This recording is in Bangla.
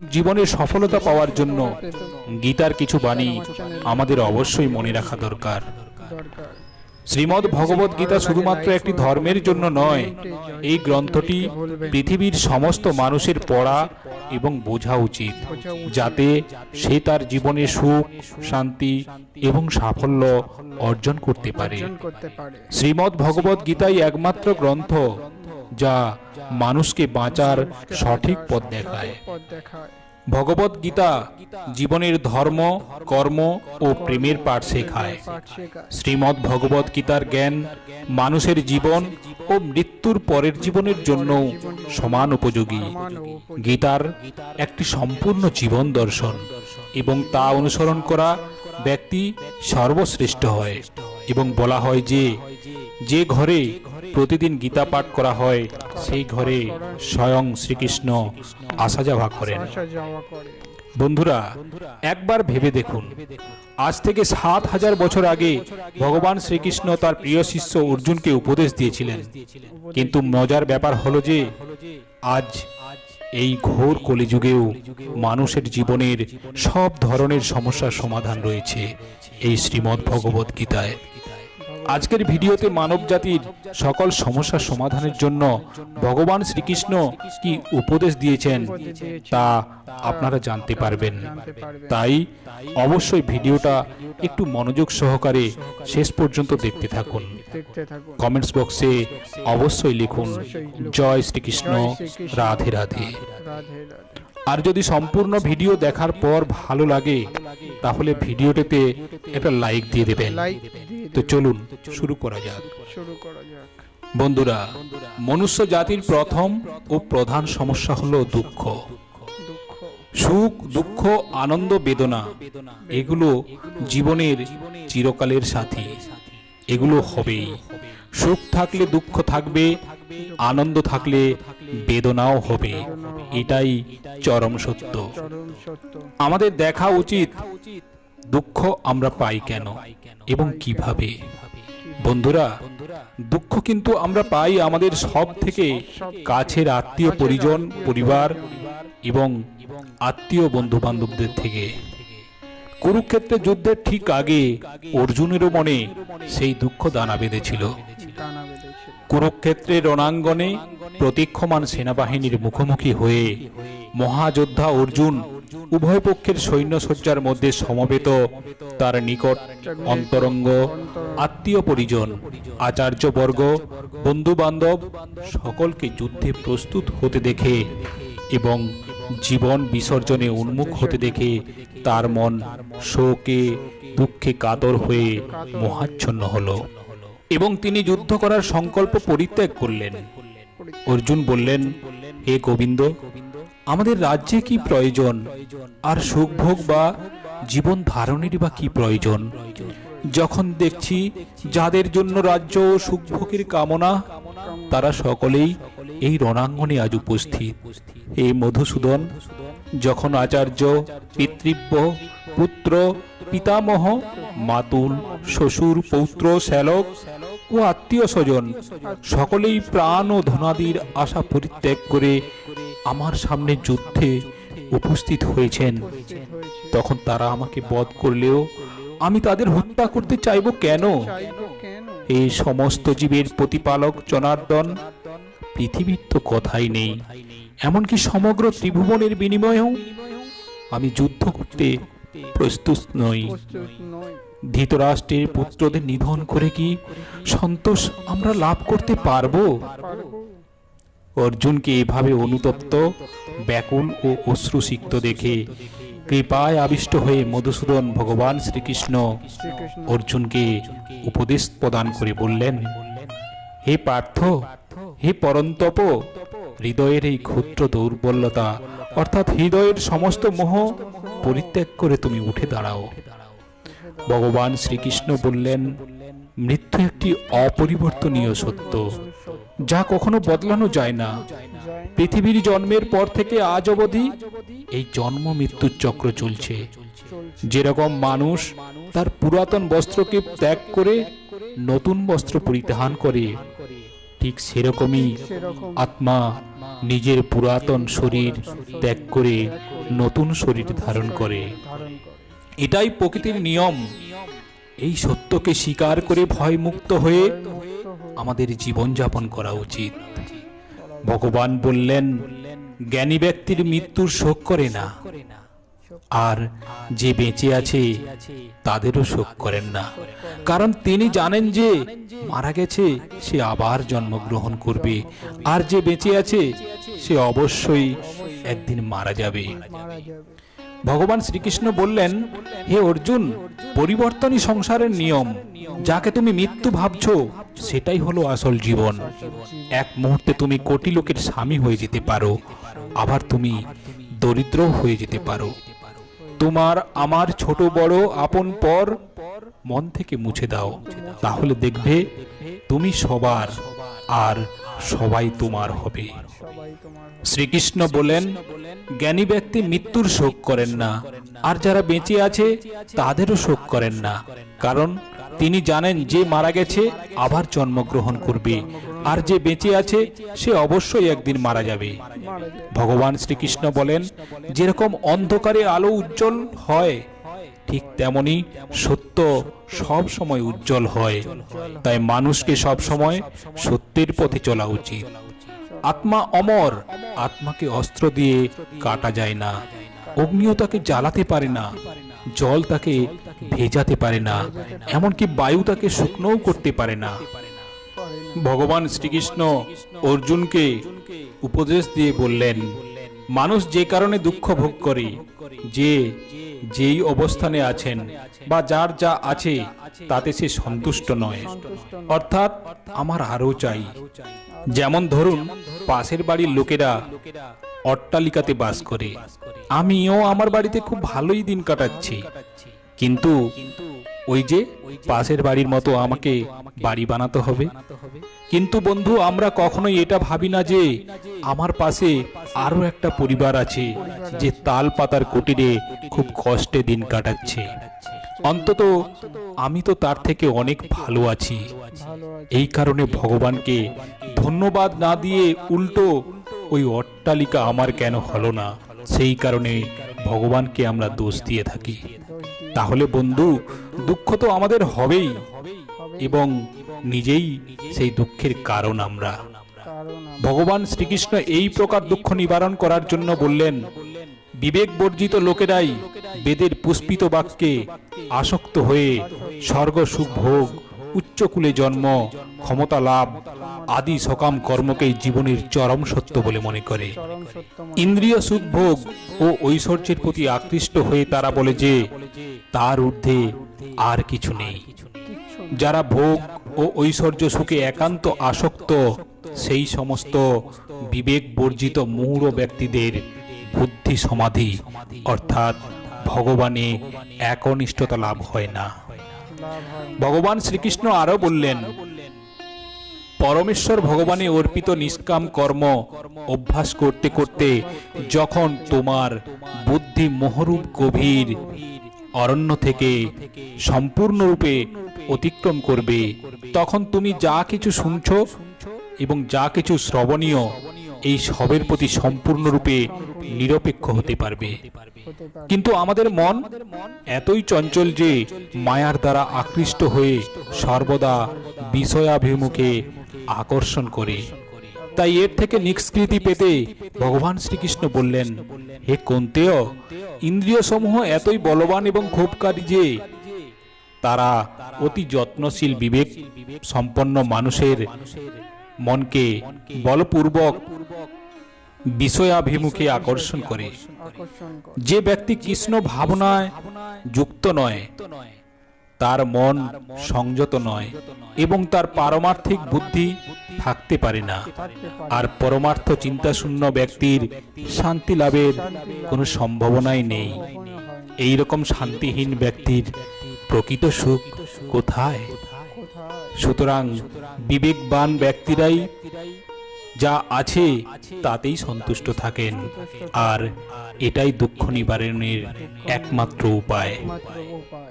জীবনে সফলতা পাওয়ার জন্য গীতার কিছু বাণী আমাদের অবশ্যই মনে রাখা দরকার। শ্রীমদ্ ভগবত গীতা শুধুমাত্র একটি ধর্মের জন্য নয়, এই গ্রন্থটি পৃথিবীর সমস্ত মানুষের পড়া এবং বোঝা উচিত, যাতে সে তার জীবনে সুখ, শান্তি এবং সাফল্য অর্জন করতে পারে। শ্রীমদ্ ভগবত গীতাই একমাত্র গ্রন্থ যা মানুষকে বাঁচার সঠিক পথ দেখায় ভগবত গীতা জীবনের ধর্ম, কর্ম ও প্রেমের পাঠ শেখায় শ্রীমদ্ ভগবত গীতার জ্ঞান মানুষের জীবন ও মৃত্যুর পরের জীবনের জন্য সমান উপযোগী। গীতার একটি সম্পূর্ণ জীবন দর্শন এবং তা অনুসরণ করা ব্যক্তি সর্বশ্রেষ্ঠ হয় এবং বলা হয় যে যে ঘরে প্রতিদিন গীতা পাঠ করা হয় সেই ঘরে স্বয়ং শ্রীকৃষ্ণ আসা যাওয়া করেন। বন্ধুরা একবার ভেবে দেখুন আজ থেকে সাত হাজার বছর আগে ভগবান শ্রীকৃষ্ণ তার প্রিয় শিষ্য অর্জুনকে উপদেশ দিয়েছিলেন। কিন্তু মজার ব্যাপার হলো যে আজ এই ঘোর কলিযুগেও মানুষের জীবনের সব ধরনের সমস্যার সমাধান রয়েছে এই শ্রীমদ্ ভগবত গীতায়। আজকের ভিডিওতে মানব জাতির সকল সমস্যার সমাধানের জন্য ভগবান শ্রীকৃষ্ণ কি উপদেশ দিয়েছেন তা আপনারা জানতে পারবেন। তাই অবশ্যই ভিডিওটা একটু মনোযোগ সহকারে শেষ পর্যন্ত দেখতে থাকুন। কমেন্টস বক্সে অবশ্যই লিখুন, জয় শ্রীকৃষ্ণ, রাধে রাধে। আর যদি সম্পূর্ণ ভিডিও দেখার পর ভালো লাগে, তাহলে ভিডিওটিতে একটা লাইক দিয়ে দেবেন। তো চলুন শুরু করা যাক। শুরু করা যাক। বন্ধুরা মনুষ্য জাতির প্রথম ও প্রধান সমস্যা হলো দুঃখ। দুঃখ। সুখ দুঃখ আনন্দ বেদনা এগুলো জীবনের চিরকালের সাথী। এগুলো হবেই। সুখ থাকলে দুঃখ থাকবে আনন্দ থাকলে বেদনাও হবে। এটাই চরম সত্য। আমাদের দেখা উচিত দুঃখ আমরা পাই কেন এবং কীভাবে? বন্ধুরা, দুঃখ কিন্তু আমরা পাই আমাদের সব থেকে কাছের আত্মীয় পরিজন, পরিবার এবং আত্মীয় বন্ধু বান্ধবদের থেকে। কুরুক্ষেত্রে যুদ্ধের ঠিক আগে অর্জুনেরও মনে সেই দুঃখ দানা বেঁধেছিল। কুরুক্ষেত্রে রণাঙ্গনে প্রতীক্ষমান সেনাবাহিনীর মুখোমুখি হয়ে মহাযোদ্ধা অর্জুন উভয় পক্ষের সৈন্যসজ্জার মধ্যে সমবেত, তার নিকট অন্তরঙ্গ, আত্মীয় পরিজন, আচার্যবর্গ বন্ধু বান্ধব সকলকে যুদ্ধে প্রস্তুত হতে দেখে এবং জীবন বিসর্জনে উন্মুখ হতে দেখে তার মন শোকে, দুঃখে কাতর হয়ে মহাচ্ছন্ন হল। এবং তিনি যুদ্ধ করার সংকল্প পরিত্যাগ করলেন। অর্জুন বললেন, হে গোবিন্দ আমাদের রাজ্যে কি প্রয়োজন? আর সুখভোগ বা জীবন ধারণেরই বা কি প্রয়োজন? যখন দেখছি যাদের জন্য রাজ্য ও সুখভোগের কামনা, তারা সকলেই এই রণাঙ্গনে আজ উপস্থিত। এই মধুসূদন, যখন আচার্য পিতৃব্য, পুত্র, পিতামহ, মাতুল, শ্বশুর, পৌত্র, শ্যালক ও আত্মীয় স্বজন, সকলেই প্রাণ ও ধনাদির আশা পরিত্যাগ করে আমার সামনে যুদ্ধে উপস্থিত হয়েছেন। তখন তারা আমাকে বধ করলেও আমি তাদের হত্যা করতে চাইব কেন? এই সমস্ত জীবের প্রতিপালক জনার্দন, পৃথিবীর তো কথাই নেই। এমনকি সমগ্র ত্রিভুবনের বিনিময়েও আমি যুদ্ধ করতে প্রস্তুত নই। ধৃতরাষ্ট্রের পুত্রদের নিধন করে কি সন্তোষ আমরা লাভ করতে পারব? অর্জুনকে এভাবে অনুতপ্ত, ব্যাকুল ও অশ্রুসিক্ত দেখে কৃপায় আবিষ্ট হয়ে মধুসূদন ভগবান শ্রীকৃষ্ণ অর্জুনকে উপদেশ প্রদান করে বললেন, হে পার্থ, হে পরন্তপ, হৃদয়ের এই ক্ষুদ্র দৌর্বল্যতা, অর্থাৎ হৃদয়ের সমস্ত মোহ পরিত্যাগ করে তুমি উঠে দাঁড়াও। ভগবান শ্রীকৃষ্ণ বললেন, মৃত্যু একটি অপরিবর্তনীয় সত্য। যা কখনো বদলানো যায় না। পৃথিবীর জন্মের পর থেকে আজ অবধি এই জন্ম মৃত্যুর চক্র চলছে। যেরকম মানুষ তার পুরাতন বস্ত্রকে ত্যাগ করে নতুন বস্ত্র পরিধান করে, ঠিক সেরকমই আত্মা নিজের পুরাতন শরীর ত্যাগ করে নতুন শরীর ধারণ করে। এটাই প্রকৃতির নিয়ম। এই সত্যকে স্বীকার করে ভয়মুক্ত মুক্ত হয়ে আমাদের জীবনযাপন করা উচিত। ভগবান বললেন, জ্ঞানী ব্যক্তির মৃত্যুর শোক করে না। আর যে বেঁচে আছে, তাদেরও শোক করেন না। কারণ তিনি জানেন যে মারা গেছে, সে আবার জন্মগ্রহণ করবে। আর যে বেঁচে আছে, সে অবশ্যই একদিন মারা যাবে। ভগবান শ্রীকৃষ্ণ বললেন, হে অর্জুন, পরিবর্তনই সংসারের নিয়ম। যাকে তুমি মৃত্যু ভাবছ, সেটাই হলো আসল জীবন। এক মুহূর্তে তুমি কোটি লোকের স্বামী হয়ে যেতে পারো, আবার তুমি দরিদ্র হয়ে যেতে পারো। তোমার, আমার ছোট বড় আপন পর মন থেকে মুছে দাও। তাহলে দেখবে তুমি সবার আর সবাই তোমার হবে। শ্রীকৃষ্ণ বলেন জ্ঞানী ব্যক্তি মৃত্যুর শোক করেন না আর যারা বেঁচে আছে তাদেরও শোক করেন না। কারণ তিনি জানেন যে মারা গেছে আবার জন্মগ্রহণ করবে। আর যে বেঁচে আছে সে অবশ্যই একদিন মারা যাবে। ভগবান শ্রীকৃষ্ণ বলেন যেরকম অন্ধকারে আলো উজ্জ্বল হয় ঠিক তেমনি সত্য সব সময় উজ্জ্বল হয়। তাই মানুষকে সব সময় সত্যের পথে চলা উচিত। আত্মা অমর, আত্মাকে অস্ত্র দিয়ে কাটা যায় না। অগ্নিও তাকে জ্বালাতে পারে না, জল তাকে ভেজাতে পারে না, এমনকি বায়ু তাকে শুকনোও করতে পারে না। ভগবান শ্রীকৃষ্ণ অর্জুনকে উপদেশ দিয়ে বললেন, মানুষ যে কারণে দুঃখ ভোগ করে, যে যেই অবস্থানে আছেন বা যার যা আছে, তাতে সে সন্তুষ্ট নয়। অর্থাৎ আমার আরও চাই। যেমন ধরুন, পাশের বাড়ির লোকেরা অট্টালিকাতে বাস করে। আমিও আমার বাড়িতে খুব ভালোই দিন কাটাচ্ছি। কিন্তু ওই যে পাশের বাড়ির মতো আমাকে বাড়ি বানাতে হবে। কিন্তু বন্ধু, আমরা কখনোই এটা ভাবি না যে আমার পাশে আরও একটা পরিবার আছে। যে তাল পাতার কুটিরে খুব কষ্টে দিন কাটাচ্ছে। অন্তত আমি তো তার থেকে অনেক ভালো আছি। এই কারণে ভগবানকে ধন্যবাদ না দিয়ে উল্টো ওই অট্টালিকা আমার কেন হলো না? সেই কারণে ভগবানকে আমরা দোষ দিয়ে থাকি। তাহলে বন্ধু, দুঃখ তো আমাদের হবেই এবং নিজেই সেই দুঃখের কারণ আমরা। ভগবান শ্রীকৃষ্ণ এই প্রকার দুঃখ নিবারণ করার জন্য বললেন বিবেক বর্জিত লোকেরাই বেদের পুষ্পিত বাক্যে আসক্ত হয়ে স্বর্গ সুখ ভোগ, উচ্চকুলে জন্ম, ক্ষমতা লাভ আদি সকাম কর্মকেই জীবনের চরম সত্য বলে মনে করে। ইন্দ্রিয় সুখ ভোগ ও ঐশ্বর্যের প্রতি আকৃষ্ট হয়ে তারা বলে যে, তার ঊর্ধ্বে আর কিছু নেই। যারা ভোগ ও ঐশ্বর্য সুখে একান্ত আসক্ত, সেই সমস্ত বিবেক বর্জিত মূঢ় ব্যক্তিদের বুদ্ধি সমাধি, অর্থাৎ ভগবানে একনিষ্ঠতা লাভ হয় না। ভগবান শ্রীকৃষ্ণ আরও বললেন, পরমেশ্বর ভগবানে অর্পিত নিষ্কাম কর্ম অভ্যাস করতে করতে যখন তোমার বুদ্ধি মোহরূপ গভীর অরণ্য থেকে সম্পূর্ণরূপে অতিক্রম করবে, তখন তুমি যা কিছু শুনছো এবং যা কিছু শ্রবণীয় এই সবের প্রতি সম্পূর্ণরূপে নিরপেক্ষ হতে পারবে। কিন্তু আমাদের মন এতই চঞ্চল যে মায়ার দ্বারা আকৃষ্ট হয়ে সর্বদা বিষয়াভিমুখে আকর্ষণ করে। তাই এর থেকে নিষ্কৃতি পেতে ভগবান শ্রীকৃষ্ণ বললেন, হে কন্তেয় ইন্দ্রিয় সমূহ এতই বলবান এবং ক্ষোভকারী যে তারা অতি যত্নশীল বিবেক সম্পন্ন মানুষের মনকে বলপূর্বক বিষয়াভিমুখে আকর্ষণ করে। যে ব্যক্তি কৃষ্ণ ভাবনায় যুক্ত নয়, তার মন সংযত নয় এবং তার পারমার্থিক বুদ্ধি থাকতে পারে না। আর পরমার্থ চিন্তাশূন্য ব্যক্তির শান্তি লাভের কোনো সম্ভাবনাই নেই। এই রকম শান্তিহীন ব্যক্তির প্রকৃত সুখ কোথায়? সুতরাং বিবেকবান ব্যক্তিরাই যা আছে তাতেই সন্তুষ্ট থাকেন। আর এটাই দুঃখ নিবারণের একমাত্র উপায়।